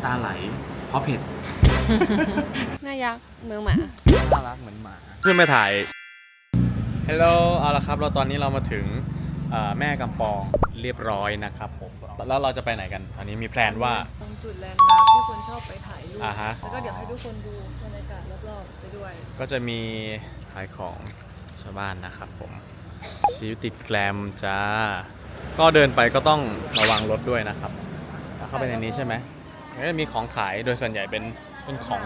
ำตาไหล เพราะเผ็ด น่ายักษ์เมืองหมา น่ารักเหมือนหมา ขึ้นไปถ่าย ฮัลโหล เอาละครับ เราตอนนี้เรามาถึงเอ่อแม่กำปองเรียบร้อยนะครับผม แล้วเราจะไปไหนกัน ตอนนี้มีแพลนว่า ตรงจุดแลนด์มาร์คที่คนชอบไปถ่ายรูป อ่าฮะ แล้วก็เดี๋ยวให้ทุกคนดูบรรยากาศรอบๆไปด้วย ก็จะมีขายของชาวบ้านนะครับผมชีวิตติดแกลมจ้า ก็เดินไปก็ต้องระวังรถด้วยนะครับ เข้าไปในนี้ใช่ไหม แล้วก็มีของขายโดยส่วนใหญ่เป็นเป็นของ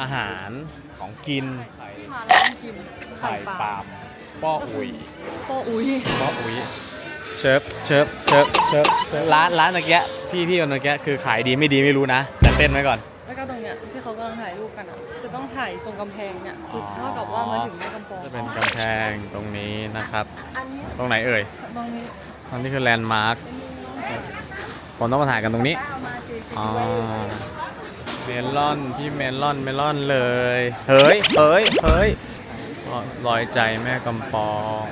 อาหารของกินขายที่มาร้านกินไข่ปาล์มป้ออุยโปอุ้ยป้ออุยเชิฟเชิฟเชิฟเชิฟเชิฟร้านร้านตะเกียพี่พี่คนตะเกียคือขายดีไม่ดีไม่รู้นะ แต่เต้นไว้ก่อน แล้วก็ตรงเนี้ยที่เขากำลังถ่ายรูปกันอะคือต้องถ่ายตรงกำแพงเนี่ยคือเท่ากับว่ามาถึงแม่กำปองจะเป็นกำแพงตรงนี้นะครับ อันนี้ตรงไหนเอ่ยตรงนี้ตรงนี้คือแลนด์มาร์คผมต้องมาถ่ายกันตรงนี้ เอามาเจ อ๋อเมลอนพี่เมลอนเมลอนเลย เฮ้ยเฮ้ยเฮ้ยลอยใจแม่กำปอง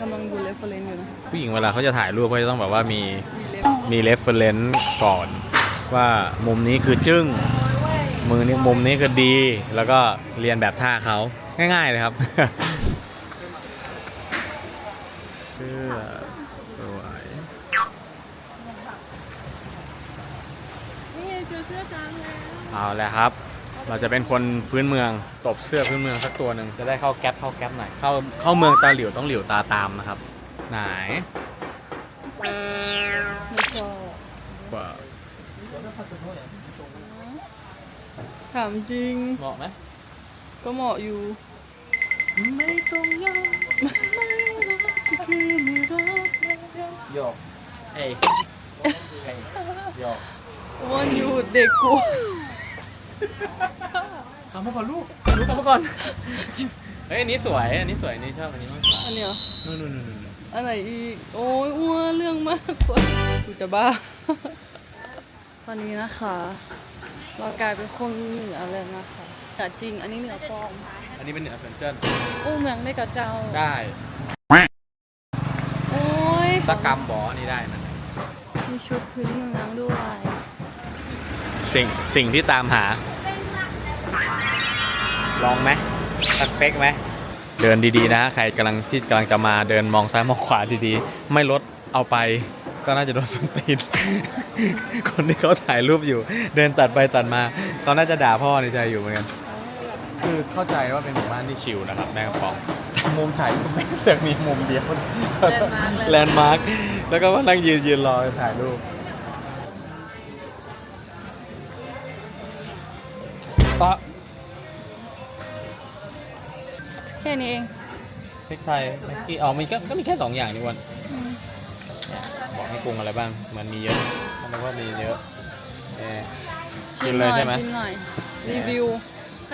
กำลังดูเรฟเฟรนซ์อยู่นะผู้หญิงเวลาเขาจะถ่ายรูปเขาจะต้องแบบว่ามีมีเล็บมีเรฟเฟรนซ์ก่อน ว่ามุมนี้คือจึ้งมือนี้มุมนี้คือดี แล้วก็เรียนแบบท่าเขาง่าย ๆ เลยครับเสื้อสวยนี่เจอเสื้อช้างแล้วเอาแล้วครับ เราจะเป็นคนพื้นเมืองตบเสื้อพื้นเมืองสักตัวหนึ่งจะได้เข้าแก๊ปเข้าแก๊ปหน่อยเข้าเข้าเมืองตาหลิวต้องหลิวตาตามนะครับ ไหน ถามจริง เหมาะไหมก็เหมาะอยู่ ไม่ต้องยอมที่คือไม่รักโยกเอ้ยเอ้ยโยกวันอยู่เด็กกูคำมาก่อนลูกลูกคำมาก่อน เฮ้ยอันนี้สวย อันนี้สวยอันนี้ชอบอันนี้มากกว่าอันเนี้ยนู่นนู่นนู่นนู่นอันไหนอีก โอ้ยอ้วนเรื่องมากกว่ากูจะบ้าตอนนี้นะคะ เรากลายเป็นคนเหนือเลยนะคะเหนือจริง อันนี้เหนือปลอมอันนี้เป็นเหนือเซนเจิ้นอู้เมืองได้กับเจ้า ได้โอ้ยตะกรรมบออันนี้ได้นะมีชุดพื้นเมืองด้วย สิ่งสิ่งที่ตามหา ลองไหมสักเป๊กไหม เดินดีๆนะ ใครกำลังที่กำลังจะมาเดินมองซ้ายมองขวาดีๆ ไม่ลดเอาไป ก็น่าจะโดนส้นตีน คนที่เขาถ่ายรูปอยู่ เดินตัดไปตัดมาเขาน่าจะด่าพ่อในใจอยู่เหมือนกัน คือเข้าใจว่าเป็นหมู่บ้านที่ชิลนะครับแม่กำปองแต่มุมถ่ายรูปแม่งเสือกมีมุมเดียวแลนด์มาร์คแล้วก็มานั่งยืนยืนรอถ่ายรูปอะแค่นี้เองพริกไทยแม็กกี้อ๋อมีก็ก็มีแค่สองอย่างนี่วันบอกให้ ปรุงอะไรบ้าง มันมีเยอะเขาบอกว่ามีเยอะเอ่อชิมเลยใช่ไหมชิมหน่อย รีวิว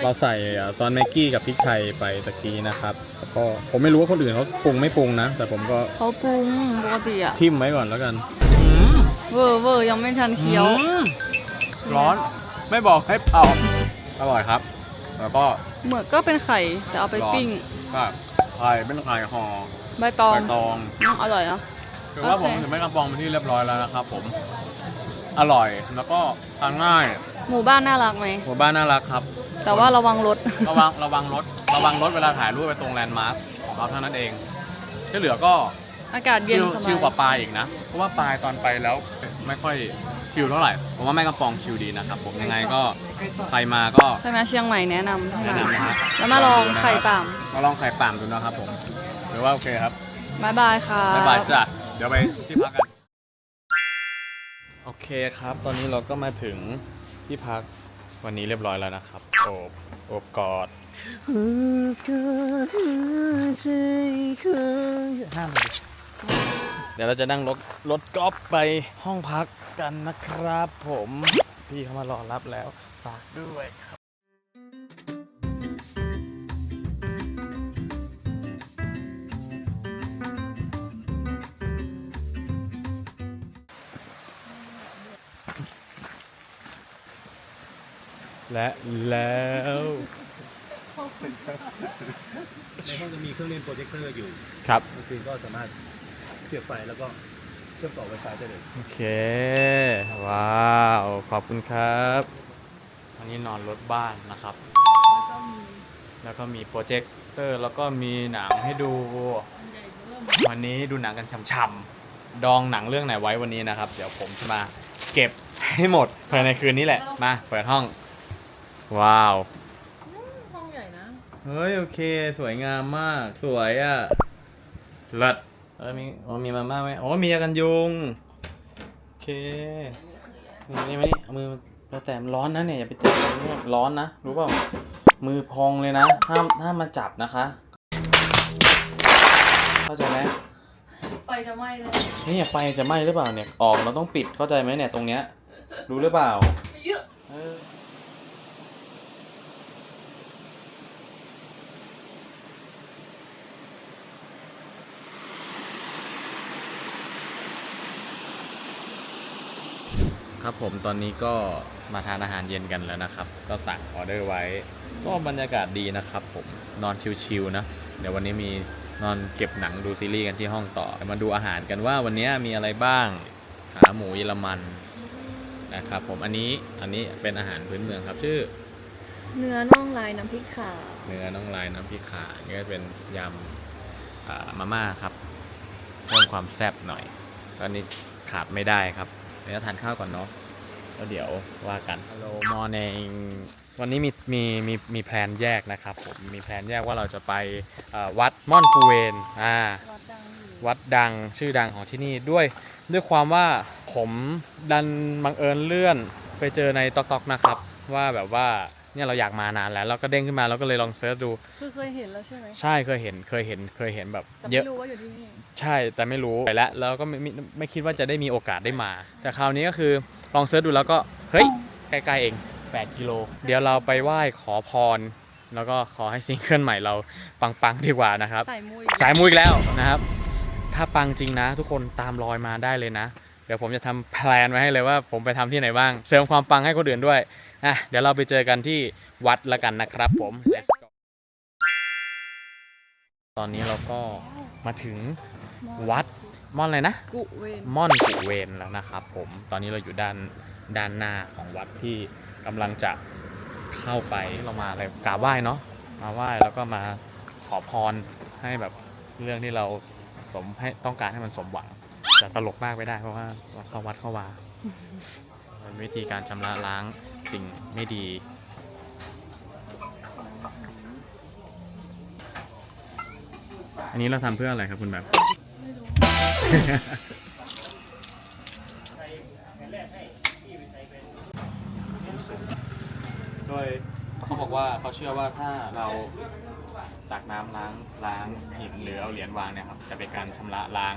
เราใส่อะซอสแม็กกี้กับพริกไทยไปตะกี้นะครับแล้วก็ผมไม่รู้ว่าคนอื่นเขาปรุงไม่ปรุงนะ แต่ผมก็เขาปรุงปกติอะทิมไว้ก่อนแล้วกันเวอร์เวอร์ยังไม่ทันเคี้ยวอืมร้อนไม่บอกให้เป่าอร่อยครับ แล้วก็เหมือนก็เป็นไข่แต่เอาไปร้อนปิ้งก็ไข่เป็นไข่ห่อใบตองใบตองอืมอร่อยอะ คือว่าโอผเคมถึงแม่กำปองเป็นที่เรียบร้อยแล้วนะครับผม อร่อยแล้วก็ทานง่ายหมู่บ้านน่ารักไหม หมู่บ้านน่ารักครับ แต่ว่าระวังรถ ระวังระวังรถ ระวังรถเวลาถ่ายรูปไปตรงแลนด์มาร์คของเขาเท่านั้นเองที่เหลือก็อากาศเย็ชินลสบายชิลกว่าปลายอีกนะ เพราะว่าปลายตอนไปแล้วไม่ค่อยชิลเท่าไหร่ ผมว่าแม่กำปองชิลดีนะครับผมยังไงก็ใครมาก็ใช่ไหมเชียงใหม่แนะนำให้แนะมานำนะครับแล้วมาลองไข่ป่ามมาลองไข่ป่ามดูนะครับผมหรือว่าโอเคครับบายบายค่ะบ๊ายบายจ้ะ เดี๋ยวไปที่พักกันโอเคครับ ตอนนี้เราก็มาถึงที่พักวันนี้เรียบร้อยแล้วนะครับ โอบโอบกอดห้ามเลยเดี๋ยวเราจะนั่งรถรถกอล์ฟไปห้องพักกันนะครับ ผมพี่เขามารอรับแล้วฝากด้วยครับ และแล้วในห้องจะมีเครื่องเล่นโปรเจคเตอร์อยู่ครับกลางคืนก็สามารถเสียบไฟแล้วก็เชื่อมต่อ Wi-Fi ได้เลยโอเค ว้าว ขอบคุณครับอันนี้นอนรถบ้านนะครับ แล้วก็มีแล้วก็มีโปรเจคเตอร์แล้วก็มีหนังให้ดู อันใหญ่เริ่มวันนี้ดูหนังกันช่ำๆดองหนังเรื่องไหนไว้วันนี้นะครับ เดี๋ยวผมจะมาเก็บให้หมดภายในคืนนี้แหละมาเปิดห้อง ว้าวห้องใหญ่นะเฮ้ยโอเค สวยงามมาก สวยอะเลิศเออมีอ๋อมีมาม่าไหมอ๋อมียากันยุง โอเคนี่มานี่เอามือแล้วแต่มันร้อนนะเนี่ยอย่าไปจับตรงนี้ร้อนนะรู้เปล่ามือพองเลยนะห้ามห้ามมาจับนะคะ เข้าใจไหมไฟจะไหม้เลยนี่ไฟจะไหม้หรือเปล่าเนี่ยออกเราต้องปิดเข้าใจไหมเนี่ยตรงเนี้ยรู้หรือเปล่า เยอะ เออ ครับผมตอนนี้ก็มาทานอาหารเย็นกันแล้วนะครับ ก็สั่งออเดอร์ไว้ ก็บรรยากาศดีนะครับ ผมนอนชิลๆนะเดี๋ยววันนี้มีนอนเก็บหนังดูซีรีส์กันที่ห้องต่อเดี๋ยวมาดูอาหารกันว่าวันนี้มีอะไรบ้างขาหมูเยอรมันนะครับ ผมอันนี้อันนี้เป็นอาหารพื้นเมืองครับ ชื่อ เนื้อน่องลายน้ำพริกขาเนื้อน้องลายน้ำพริกขานี่ก็เป็นยำอ่ามาม่าครับเพิ่มความแซ่บหน่อยตอนนี้ขาดไม่ได้ครับ เดี๋ยวทานข้าวก่อนเนาะแล้วเดี๋ยวว่ากัน Hello morning วันนี้มีมีมีมีแพลนแยกนะครับผมมีแพลนแยกว่าเราจะไปเอ่อวัดม่อนภูเวนอ่า วัดดังอยู่วัดดังชื่อดังของที่นี่ด้วยด้วยความว่าผมดันบังเอิญเลื่อนไปเจอในตอกๆนะครับ ว่าแบบว่าเนี่ยเราอยากมานานแล้วเราก็เด้งขึ้นมาเราก็เลยลองเซิร์ชดู คือเคยเห็นแล้วใช่ไหมใช่เคยเห็นเคยเห็นเคยเห็นแบบแต่เยไม่อะรู้ว่าอยู่ที่นี่ ใช่แต่ไม่รู้ไปแล้วแล้วก็ไม่ไม่ไม่คิดว่าจะได้มีโอกาสได้มา แต่คราวนี้ก็คือลองเซิร์ชดูแล้วก็เฮ้ยใกล้ๆเอง 8 กิโล เดี๋ยวเราไปไหว้ขอพร แล้วก็ขอให้ซิงเกิลใหม่เราปังๆดีกว่านะครับใส่มุ้ยสายมุยอีกแล้วนะครับ ถ้าปังจริงนะ ทุกคนตามรอยมาได้เลยนะ เดี๋ยวผมจะทำแพลนไว้ให้เลยว่าผมไปทำที่ไหนบ้าง เสริมความปังให้คนอื่นด้วยอะเดี๋ยวเราไปเจอกันที่วัดละกันนะครับผม let's go ตอนนี้เราก็มาถึง วัดม่อนอะไรนะกุเวนม่อนกุเวนแล้วนะครับผมตอนนี้เราอยู่ด้านด้านหน้าของวัดที่กำลังจะเข้าไปเรามาอะไรกราบไหว้เนาะมาไหว้แล้วก็มาขอพรให้แบบเรื่องที่เราสมให้ต้องการให้มันสมหวังจะตลกมากไม่ได้เพราะว่าเข้าวัดเข้าวาเป็นวิธีการชำระล้างสิ่งไม่ดีอันนี้เราทำเพื่ออะไรครับคุณแบบ โดยเขาบอกว่าเขาเชื่อว่าถ้าเราตักน้ำล้างล้างหินหรือเอาเหรียญวางเนี่ยครับจะเป็นการชำระล้าง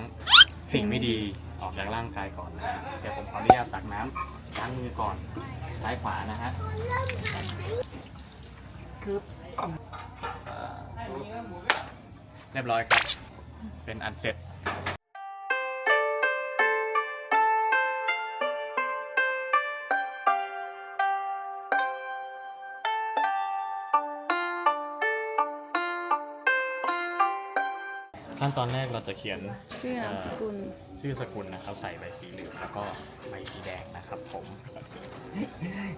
สิ่งไม่ดีออกจากร่างกายก่อนนะฮะเดี๋ยวผมขออนุญาตตักน้ำล้างมือก่อนซ้ายขวานะฮะคืออ่าเรียบร้อยครับ เป็นอันเสร็จ ขั้นตอนแรกเราจะเขียนชื่อนามสกุล ชื่อสกุลนะครับ ใส่ใบสีเหลืองแล้วก็ใบสีแดงนะครับผม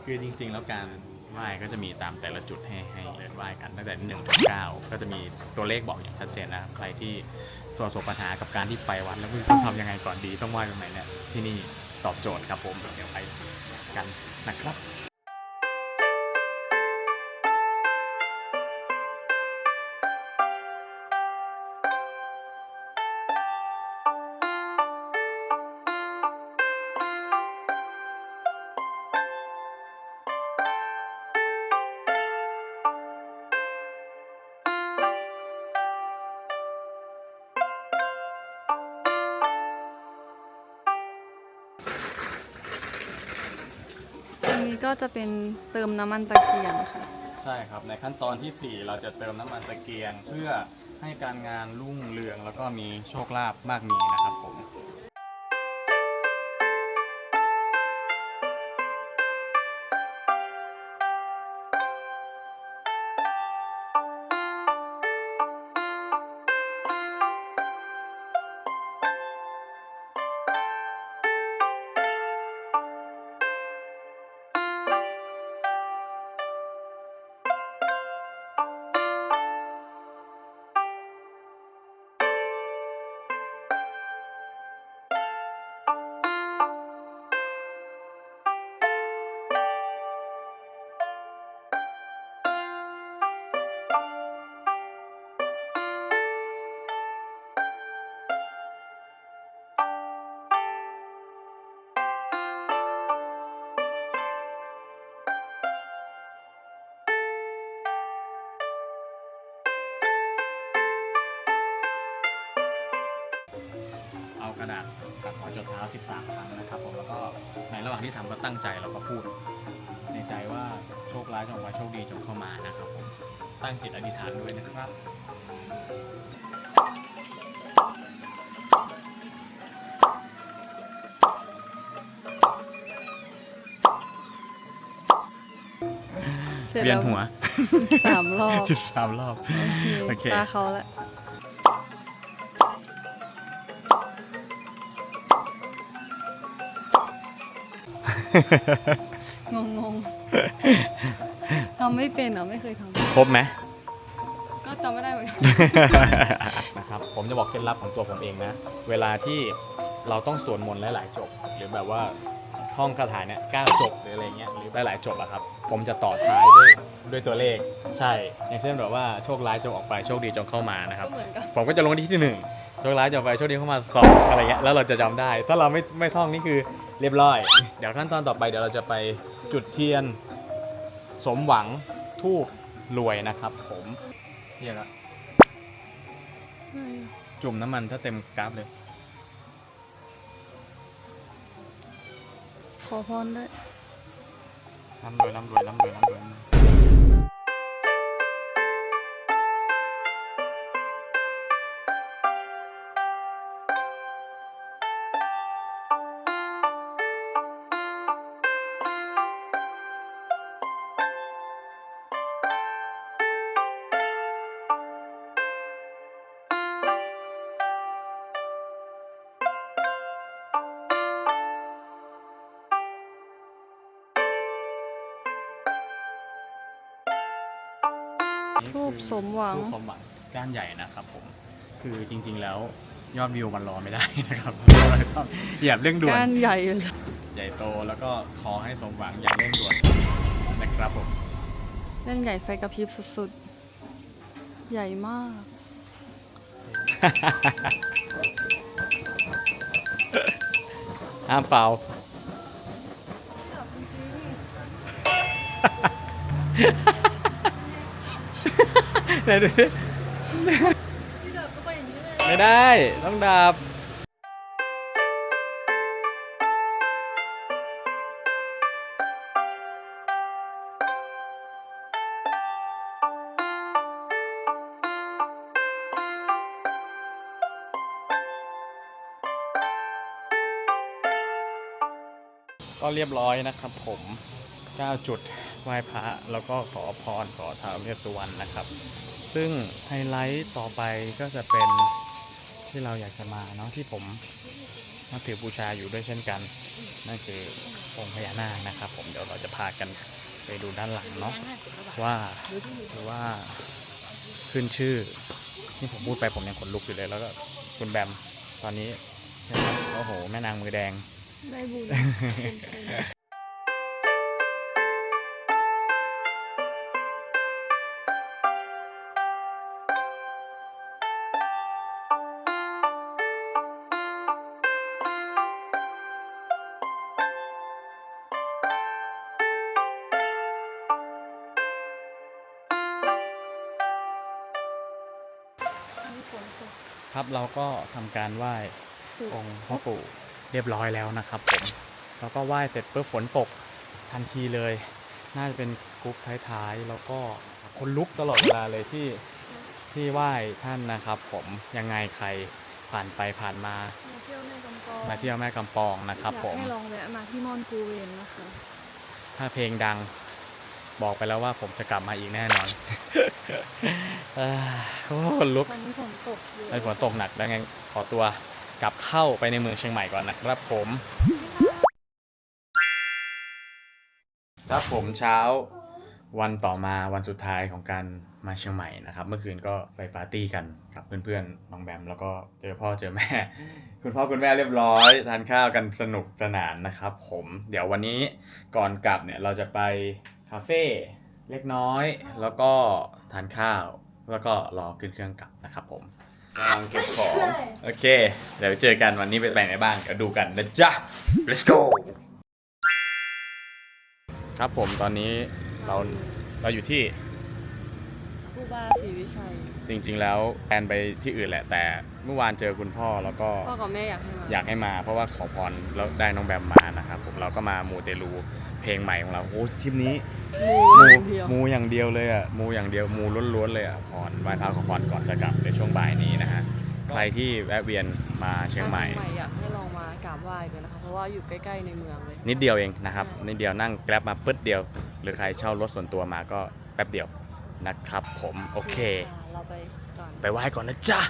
คือจริงๆ แล้วการไหว้ก็จะมีตามแต่ละจุดให้ให้เดินไหว้กันตั้งแต่1นึ่งถึงเก็จะมีตัวเลขบอกอย่างชัดเจนนะครับใครที่ประสบปัญหากับการที่ไปวัดแล้วไม่รู้ต้องทำยังไงก่อนดีต้องไหว้ตรงไหนเนี่ยที่นี่ตอบโจทย์ครับผมเดี๋ยวไปกันนะครับ ก็จะเป็นเติมน้ำมันตะเกียงค่ะ ใช่ครับ ในขั้นตอนที่ 4 เราจะเติมน้ำมันตะเกียง เพื่อให้การงานรุ่งเรืองแล้วก็มีโชคลาภมากมีนะครับผม กระดาษตัดหัวจดเท้า 13 ครั้งนะครับผมแล้วก็ในระหว่างที่ทำก็ตั้งใจแล้วก็พูด ในใจว่าโชคร้ายจงมาโชคดีจงเข้ามานะครับผมตั้งจิตอธิษฐานด้วยนะครับเสร็จเวียนแล้วหัวสามรอบ13รอบ โอเคตาเขาละ งงงๆทำไม่เป็นเหรอไม่เคยทครบไหมำก็จำไม่ได้เหมือนกัน นะครับผมจะบอกเคล็ดลับของตัวผมเองนะ เวลาที่เราต้องสวดมนต์หลาย ๆ จบ หรือแบบว่าท่องคาถาเนี่ยเก้าจบหรืออะไรเงี้ยหรือหลาย ๆ จบอะครับ ผมจะต่อท้ายด้วยด้วยตัวเลข ใช่ อย่างเช่นแบบว่าโชคร้ายจงออกไปโชคดีจงเข้ามานะครับ ก็เหมือนกันผมก็จะลงที่ที่หนึ่งโชคร้ายจงไปโชคดีเข้ามาสองอะไรเงี้ยแล้วเราจะจำได้ ถ้าเราไม่ไม่ท่องนี่คือ เรียบร้อย เดี๋ยวขั้นตอนต่อไปเดี๋ยวเราจะไปจุดเทียน สมหวังทูบรวยนะครับ ผมเรียกอะจุ่มน้ำมันถ้าเต็มกราฟเลย ขอพรด้วยร่ำรวยร่ำรวยร่ำรวยร่ำรวยร่ำรวย ทูบคือสมหวัง ทูบสมหวังก้านใหญ่นะครับผม คือจริง ๆ แล้วยอดวิวมันรอไม่ได้นะครับต้องเหยียบเร่งด่วนก้านใหญ่เลยใหญ่โตแล้วก็ขอให้สมหวังอย่างเร่งด่วนนะครับผมเล่นใหญ่ไฟกระพริบสุดๆ ใหญ่มาก ห้ามเป่า ไหนดูสิไม่ได้ ต้องดับ ก็เรียบร้อยนะครับผม 9 จุดไหว้พระ แล้วก็ขอพรขอท้าวเวสสุวรรณนะครับ ซึ่งไฮไลท์ต่อไปก็จะเป็นที่เราอยากจะมาเนาะที่ผมนับถือบูชาอยู่ด้วยเช่นกัน นั่นคือองค์พญานาคนะครับผมเดี๋ยวเราจะพากันไปดูด้านหลังเนาะว่าว่าขึ้นชื่อนี่ผมพูดไปผมยังขนลุกอยู่เลยแล้วก็คุณแบมตอนนี้โอ้โห แม่นางมือแดงได้บุญ ครับ เราก็ทำการไหว้องค์พ่อปู่เรียบร้อยแล้วนะครับผมแล้วก็ไหว้เสร็จปุ๊บฝนตกทันทีเลย น่าจะเป็นกรุ๊ปท้ายๆ แล้วก็คนลุกตลอดเวลาเลยที่ที่ไหว้ท่านนะครับ ผมยังไงใครผ่านไปผ่านมามาเที่ยวแม่กำปองมาเที่ยวแม่กำปองนะครับอยากผมให้ลองแวะมาที่มอนกูเวนนะคะ ถ้าเพลงดัง บอกไปแล้วว่าผมจะกลับมาอีกแน่นอนเอ้อโอ้คนลุกวันนี้ฝนตกเยอะไอ้ฝนตกหนักแล้วไงขอตัวกลับเข้าไปในเมืองเชียงใหม่ก่อนนะครับผมครับผมเช้าวันต่อมาวันสุดท้ายของการมาเชียงใหม่นะครับ เมื่อคืนก็ไปปาร์ตี้กันกับเพื่อนๆน้องแบมแล้วก็เจอพ่อเจอแม่ คุณพ่อคุณแม่เรียบร้อยทานข้าวกันสนุกสนานนะครับ ผม เดี๋ยววันนี้ก่อนกลับเนี่ยเราจะไป คาเฟ่เล็กน้อย แล้วก็ทานข้าว แล้วก็รอขึ้นเครื่องกลับนะครับผมกำลังเก็บของ โอเค เดี๋ยวเจอกันวันนี้ไปไหนบ้างเดี๋ยวดูกันนะจ๊ะ let's go ครับผมตอนนี้เราเราอยู่ที่รูบาศรีวิชัย จริงๆแล้วแพลนไปที่อื่นแหละ แต่เมื่อวานเจอคุณพ่อแล้วก็พ่อกับแม่อยากให้มาอยากให้มาเพราะว่าขอพรแล้วได้น้องแบมมานะครับผมเราก็มามูเตลูเพลงใหม่ของเราโอ้ทริปนี้ มูอย่างเดียว มูอย่างเดียวเลยอะมูอย่างเดียวมูล้วนๆเลยอะพรไหว้พระขอพรก่อนจะกลับในช่วงบ่ายนี้นะฮะใครที่แวะเวียนมาเชียงใหม่เชียงใหม่อยากให้ลองมากราบไหว้กันนะคะเพราะว่าอยู่ใกล้ๆในเมืองเลย นิดเดียวเองนะครับนิดเดียวนั่งแกร็บมาปึ๊ดเดียว หรือใครเช่ารถส่วนตัวมาก็แป๊บเดียวนะครับ ผมโอเค เราไปก่อน ไปไหว้ก่อนนะจ๊ะ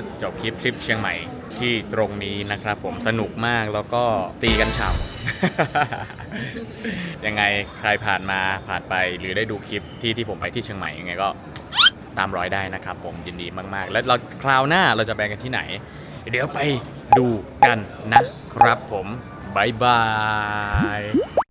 ตจบคลิปทริปเชียงใหม่ที่ตรงนี้นะครับผมสนุกมากแล้วก็ตีกันฉ่ำ ยังไงใครผ่านมาผ่านไปหรือได้ดูคลิปที่ที่ผมไปที่เชียงใหม่ยังไงก็ตามรอยได้นะครับผมยินดีมากๆ แล้วเราคราวหน้าเราจะไปกันที่ไหน เดี๋ยวไปดูกันนะครับผมบายบาย